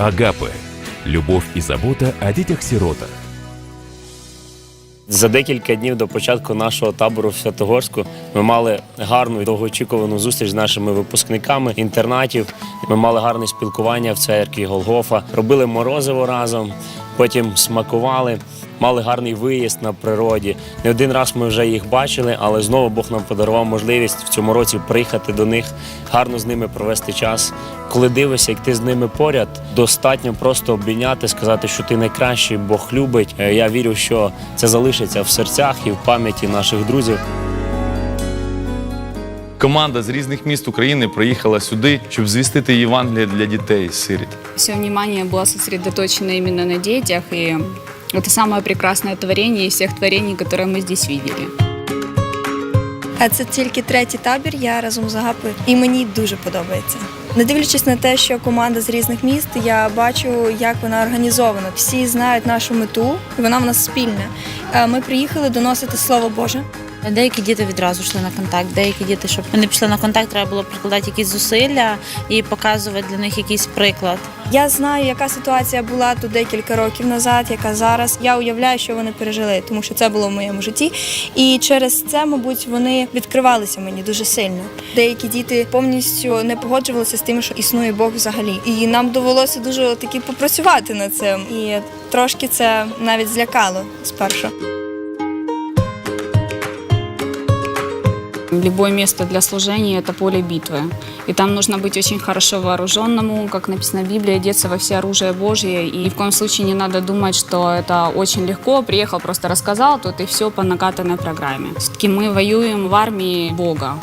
Агапы. любов і забота о дітях сиротах За декілька днів до початку нашого табору в Святогорську ми мали гарну і довгоочікувану зустріч з нашими випускниками інтернатів. Ми мали гарне спілкування в церкві Голгофа, робили морозиво разом, потім смакували, мали гарний виїзд на природі. Не один раз ми вже їх бачили, але знову Бог нам подарував можливість в цьому році приїхати до них, гарно з ними провести час. Коли дивишся, як ти з ними поряд, достатньо просто обійняти, сказати, що ти найкращий, Бог любить. Е, Я вірю, що це залишиться в серцях і в пам'яті наших друзів. Команда з різних міст України приїхала сюди, щоб звістити Євангеліє для дітей сиріт. Все внимание было сосредоточено именно на детях, и это самое прекрасное творение из всех творений, которые мы здесь видели. А це тільки третій табір. Я разом з Агапою, і мені дуже подобається. Не дивлячись на те, що команда з різних міст, я бачу, як вона організована. Всі знають нашу мету, і вона в нас спільна. Е, Ми приїхали доносити слово Боже. Деякі діти відразу йшли на контакт, деякі діти, щоб вони пішли на контакт, треба було прикладати якісь зусилля і показувати для них якийсь приклад. Я знаю, яка ситуація була тут декілька років назад, яка зараз. Я уявляю, що вони пережили, тому що це було в моєму житті. І через це, мабуть, вони відкривалися мені дуже сильно. Деякі діти повністю не погоджувалися з тим, що існує Бог взагалі. І нам довелося дуже таки попрацювати над цим. І трошки це навіть злякало спершу. Любое место для служения – это поле битвы. И там нужно быть очень хорошо вооруженному, как написано в Библии, одеться во все оружие Божье. И ни в коем случае не надо думать, что это очень легко. Приехал, просто рассказал, тут и все по накатанной программе. Все-таки мы воюем в армии Бога.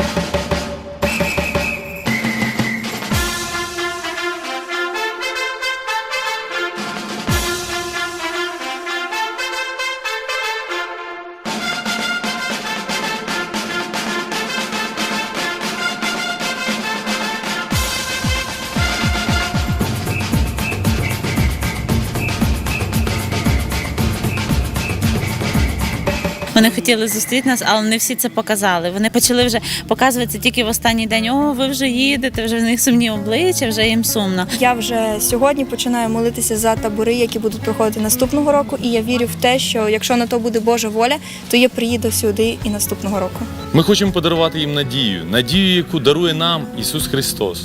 Вони хотіли зустріти нас, але не всі це показали. Вони почали вже показуватися тільки в останній день. О, ви вже їдете, вже в них сумні обличчя, вже їм сумно. Я вже сьогодні починаю молитися за табори, які будуть проходити наступного року. І я вірю в те, що якщо на то буде Божа воля, то я приїду сюди і наступного року. Ми хочемо подарувати їм надію, надію, яку дарує нам Ісус Христос.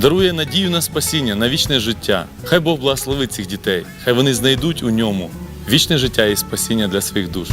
Дарує надію на спасіння, на вічне життя. Хай Бог благословить цих дітей, хай вони знайдуть у ньому вічне життя і спасіння для своїх душ.